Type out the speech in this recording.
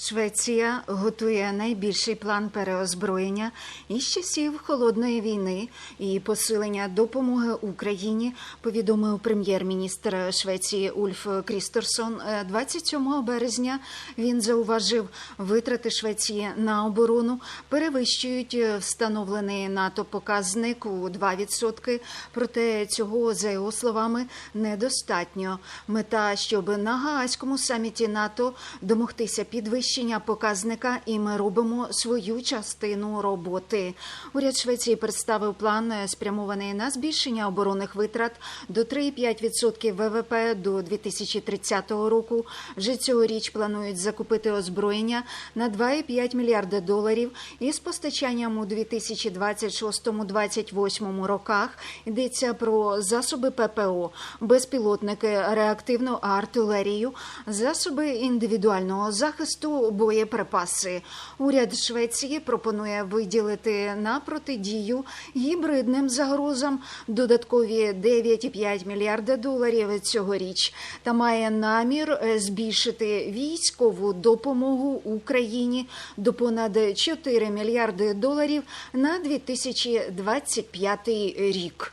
Швеція готує найбільший план переозброєння із часів холодної війни і посилення допомоги Україні. Повідомив прем'єр-міністр Швеції Ульф Крісторсон. Е, 27 березня він зауважив, витрати Швеції на оборону перевищують е, встановлений НАТО показник у 2%. Проте цього за його словами недостатньо. Мета, щоб на Гаазькому саміті НАТО домогтися підвищення показника, і ми робимо свою частину роботи. Уряд Швеції представив план, е, спрямований на збільшення оборонних витрат до 3,5% ВВП до 2030 року. Вже цьогоріч планують закупити озброєння на 2,5 мільярда доларів із постачанням у 2026-2028 роках. Йдеться про засоби ППО, безпілотники, реактивну артилерію, засоби індивідуального захисту, боєприпаси. Уряд Швеції пропонує виділити на протидію гібридним загрозам додаткові 9,5 мільярда доларів цьогоріч та має намір е, збільшити військову допомогу Україні до понад 4 мільярди доларів на 2025 рік.